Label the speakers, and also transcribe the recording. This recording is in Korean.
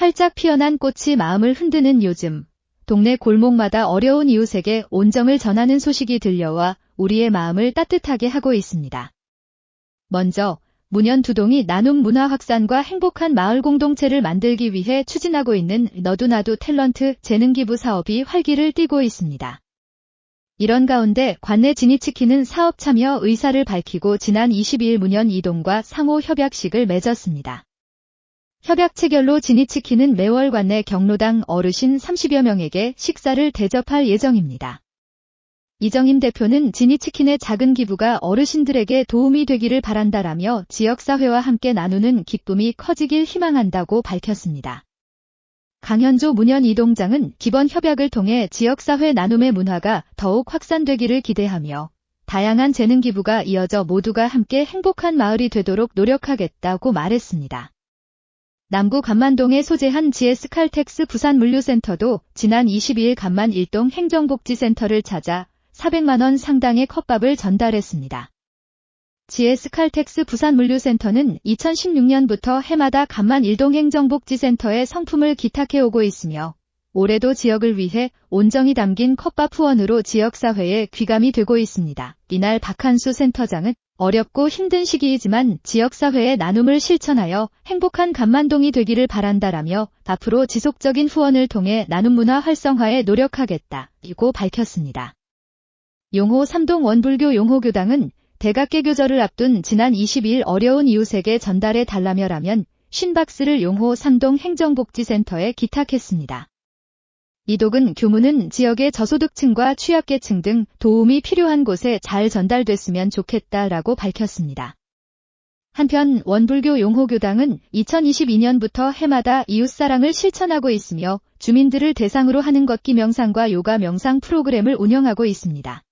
Speaker 1: 활짝 피어난 꽃이 마음을 흔드는 요즘, 동네 골목마다 어려운 이웃에게 온정을 전하는 소식이 들려와 우리의 마음을 따뜻하게 하고 있습니다. 먼저, 문현 두동이 나눔 문화 확산과 행복한 마을 공동체를 만들기 위해 추진하고 있는 너도나도 탤런트 재능 기부 사업이 활기를 띠고 있습니다. 이런 가운데 관내 지니치킨은 사업 참여 의사를 밝히고 지난 22일 문현 이동과 상호 협약식을 맺었습니다. 협약 체결로 지니치킨은 매월 관내 경로당 어르신 30여 명에게 식사를 대접할 예정입니다. 이정임 대표는 지니치킨의 작은 기부가 어르신들에게 도움이 되기를 바란다라며 지역사회와 함께 나누는 기쁨이 커지길 희망한다고 밝혔습니다. 강현조 문현 이동장은 기본 협약을 통해 지역사회 나눔의 문화가 더욱 확산되기를 기대하며 다양한 재능 기부가 이어져 모두가 함께 행복한 마을이 되도록 노력하겠다고 말했습니다. 남구 간만동에 소재한 GS 칼텍스 부산 물류센터도 지난 22일 간만 일동 행정복지센터를 찾아 400만원 상당의 컵밥을 전달했습니다. GS 칼텍스 부산 물류센터는 2016년부터 해마다 간만 일동 행정복지센터에 성품을 기탁해오고 있으며 올해도 지역을 위해 온정이 담긴 컵밥 후원으로 지역사회에 귀감이 되고 있습니다. 이날 박한수 센터장은 어렵고 힘든 시기이지만 지역사회의 나눔을 실천하여 행복한 간만동이 되기를 바란다라며 앞으로 지속적인 후원을 통해 나눔 문화 활성화에 노력하겠다. 이고 밝혔습니다. 용호 삼동 원불교 용호교당은 대각계 교절을 앞둔 지난 22일 어려운 이웃에게 전달해 달라며 라면 신박스를 용호 삼동 행정복지센터에 기탁했습니다. 이독은 교무는 지역의 저소득층과 취약계층 등 도움이 필요한 곳에 잘 전달됐으면 좋겠다라고 밝혔습니다. 한편 원불교 용호교당은 2022년부터 해마다 이웃사랑을 실천하고 있으며 주민들을 대상으로 하는 걷기 명상과 요가 명상 프로그램을 운영하고 있습니다.